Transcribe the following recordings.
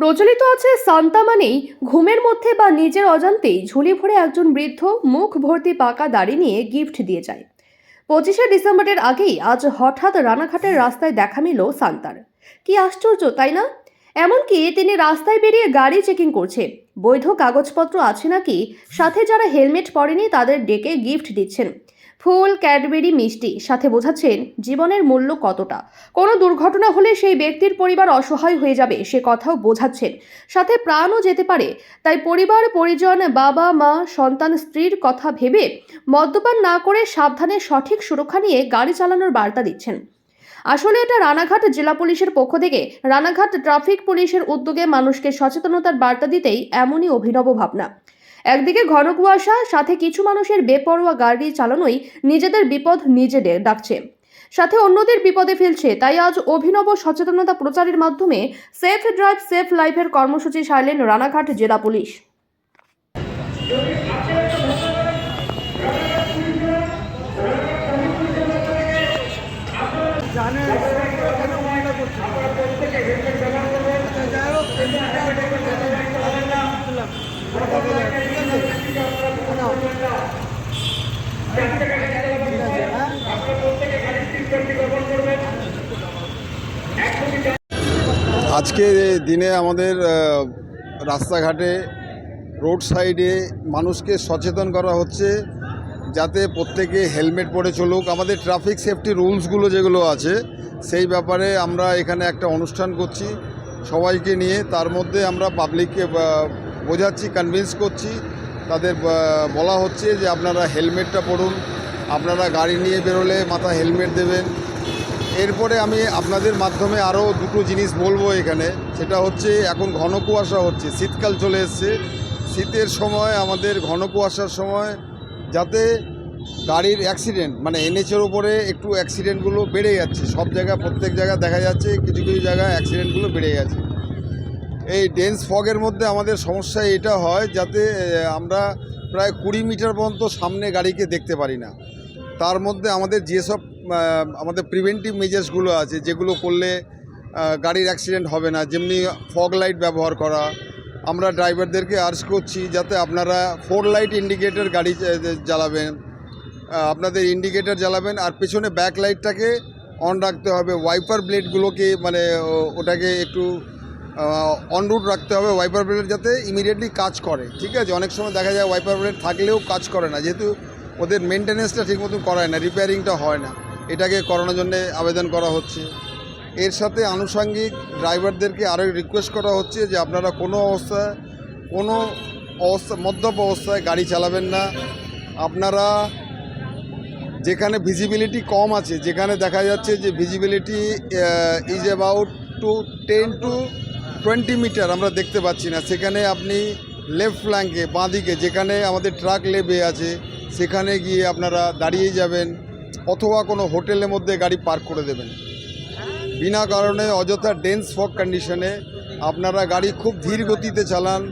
প্রচলিত আছে সান্তা মানেই ঘুমের মধ্যে বা নিজের অজান্তেই ঝুলি ভরে একজন বৃদ্ধ মুখ ভর্তি পাকা দাড়ি নিয়ে গিফট দিয়ে যায়। পঁচিশে ডিসেম্বরের আগেই আজ হঠাৎ রানাঘাটের রাস্তায় দেখা মিল সান্তার। কি আশ্চর্য, তাই না? এমনকি তিনি রাস্তায় বেরিয়ে গাড়ি চেকিং করছে। বৈধ কাগজপত্র আছে নাকি? সাথে যারা হেলমেট পরেনি তাদের ডেকে গিফট দিচ্ছেন। ফুল, ক্যাডবেরি, মিষ্টি। সাথে বোঝাচ্ছেন জীবনের মূল্য কতটা। কোনো দুর্ঘটনা হলে সেই ব্যক্তির পরিবার অসহায় হয়ে যাবে, সে কথাও বোঝাচ্ছেন। সাথে প্রাণও যেতে পারে, তাই পরিবার, পরিজন, বাবা, মা, সন্তান, স্ত্রীর কথা ভেবে মদ্যপান না করে সাবধানে সঠিক সুরক্ষা নিয়ে গাড়ি চালানোর বার্তা দিচ্ছেন। আসলে এটা রানাঘাট জেলা পুলিশের পক্ষ থেকে। রানাঘাট ট্রাফিক পুলিশের উদ্যোগে মানুষকে সচেতনতার বার্তা দিতেই এমনই অভিনব ভাবনা। একদিকে ঘন কুয়াশা সাথে কিছু মানুষের বেপরোয়া গাড়ি চালানোই নিজেদের বিপদ নিজে ডাকছে। সাথে অন্যদের বিপদে ফেলছে, তাই আজ অভিনব সচেতনতা প্রচারের মাধ্যমে সেফ ড্রাইভ, সেফ লাইফের কর্মসূচি সারলেন রানাঘাট জেলা পুলিশ। জানে কেন মহিলা করছে আচ্ছা, যাই হোক, এমনিটা বুঝলাম। ঠিক আছে? নাও। ঠিক আছে, হ্যাঁ? আজকে দিনে আমাদের রাস্তাঘাটে, রোড সাইডে মানুষকে সচেতন করা হচ্ছে যাতে প্রত্যেকে হেলমেট পরে চলুক। আমাদের ট্রাফিক সেফটি রুলসগুলো যেগুলো আছে, সেই ব্যাপারে আমরা এখানে একটা অনুষ্ঠান করছি। সবাইকে নিয়ে তার মধ্যে আমরা পাবলিককে বোঝাচ্ছি কনভিন্স করছি। তাদের বলা হচ্ছে যে আপনারা হেলমেটটা পরুন, আপনারা গাড়ি নিয়ে বেরোলে মাথা হেলমেট দেবেন। এরপরে আমি আপনাদের মাধ্যমে আরও দুটো জিনিস বলব এখানে। সেটা হচ্ছে, এখন ঘন কুয়াশা হচ্ছে, শীতকাল চলে এসছে। শীতের সময়, আমাদের ঘন কুয়াশার সময়, যাতে গাড়ির অ্যাক্সিডেন্ট মানে এনএচের ওপরে একটু অ্যাক্সিডেন্টগুলো বেড়ে যাচ্ছে। সব জায়গায়, প্রত্যেক জায়গায় দেখা যাচ্ছে, কিছু কিছু জায়গায় অ্যাক্সিডেন্টগুলো বেড়ে গেছে। এই ডেন্স ফগের মধ্যে আমাদের সমস্যা এটা হয় যাতে আমরা প্রায় কুড়ি মিটার পর্যন্ত সামনে গাড়িকে দেখতে পারি না। তার মধ্যে আমাদের যেসব আমাদের প্রিভেন্টিভ মেজার্সগুলো আছে, যেগুলো করলে গাড়ির অ্যাক্সিডেন্ট হবে না, যেমনি ফগ লাইট ব্যবহার করা, আমরা ড্রাইভারদেরকে আর্জ করছি যাতে আপনারা ফোর লাইট ইন্ডিকেটর গাড়ি জ্বালাবেন আপনাদের ইন্ডিকেটর জ্বালাবেন, আর পেছনে ব্যাক লাইটটাকে অন রাখতে হবে ওয়াইপার ব্লেডগুলোকে মানে ওটাকে একটু অন রুট রাখতে হবে ওয়াইপার ব্লেড যাতে ইমিডিয়েটলি কাজ করে, ঠিক আছে? অনেক সময় দেখা যায় ওয়াইপার ব্লেড থাকলেও কাজ করে না, যেহেতু ওদের মেনটেনেন্সটা ঠিক মতন করায় না রিপেয়ারিংটা হয় না। এটাকে করানোর জন্য আবেদন করা হচ্ছে। এর সাথে আনুষঙ্গিক ড্রাইভারদেরকে আরও রিকোয়েস্ট করা হচ্ছে যে আপনারা কোনো অবস্থায়, কোনো অবস্থা, মদ্যপ অবস্থায় গাড়ি চালাবেন না। আপনারা যেখানে ভিজিবিলিটি কম আছে, যেখানে দেখা যাচ্ছে যে visibility is about to ten to twenty metre আমরা দেখতে পাচ্ছি না। সেখানে আপনি লেফট ফ্ল্যাঙ্কে বাঁদিকে যেখানে আমাদের ট্রাক লেবে আছে, সেখানে গিয়ে আপনারা দাঁড়িয়ে যাবেন অথবা কোনো হোটেলের মধ্যে গাড়ি পার্ক করে দেবেন। বিনা কারণে অযথা ডেন্স ফগ কন্ডিশনে আপনারা গাড়ি খুব ধীর গতিতে চালান।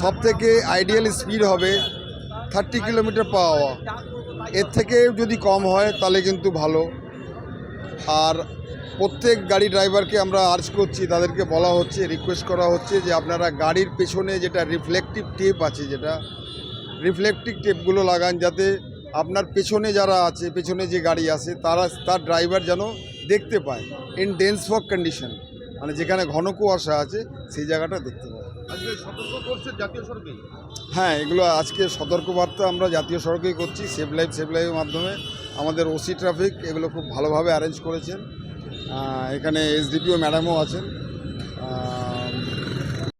সব থেকে আইডিয়াল স্পিড হবে থার্টি কিলোমিটার পাওয়া এর থেকে যদি কম হয়, তাহলে কিন্তু ভালো। আর প্রত্যেক গাড়ি ড্রাইভারকে আমরা আর্জ করছি তাদেরকে বলা হচ্ছে রিকোয়েস্ট করা হচ্ছে যে আপনারা গাড়ির পেছনে যেটা রিফ্লেকটিভ টেপ আছে যেটা রিফ্লেকটিভ টেপগুলো লাগান যাতে আপনার পেছনে যারা আছে পেছনে যে গাড়ি আছে তারা তার ড্রাইভার যেন দেখতে পায় ইন ডেন্স ফগ কন্ডিশন মানে যেখানে ঘন কুয়াশা আছে সেই জায়গাটা দেখতে পায়। হ্যাঁ এগুলো আজকে সতর্কবার্তা আমরা জাতীয় সড়কেই করছি সেভ লাইফ সেভ লাইফের মাধ্যমে। আমাদের ওসি ট্রাফিক এগুলো খুব ভালোভাবে অ্যারেঞ্জ করেছেন। এখানে এসডিপিও ম্যাডামও আছেন।